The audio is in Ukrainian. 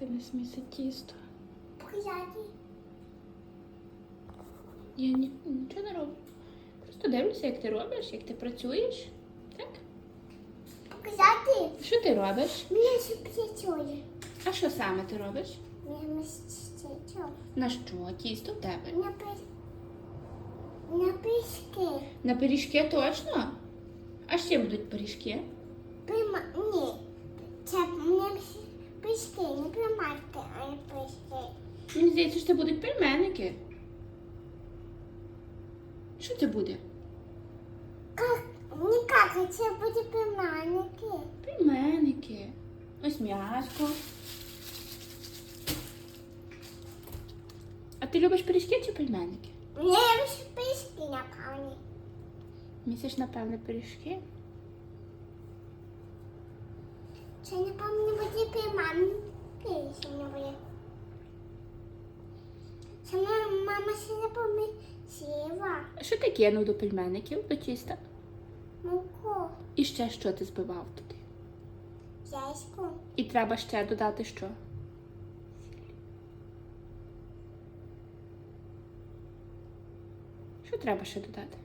Ти не сміси тісто. Я ні, нічого не роблю. Просто дивлюся, як ти робиш, як ти працюєш. Так? Показати. Що ти робиш? Мені ще працює. А що саме ти робиш? Мені ще На що? Тісто в тебе? На пис... На писки. На пиріжки точно? А ще будуть пиріжки? Прима... Ні. Мені здається, що це будуть пельменики. Що це буде? Как? Не как, це буде приманки. Пельменики. Ось м'яско. А ти любиш пиріжки чи пельменики? Не лише писки, напевне. Місиш, напевне, пиріжки. Це, напевно, не буде приманки, Це моя мама ще не помісила. А що ти кинув до пельмеників, до тіста? Муку, І ще що ти збивав туди? яйську, І треба ще додати що? Що треба ще додати?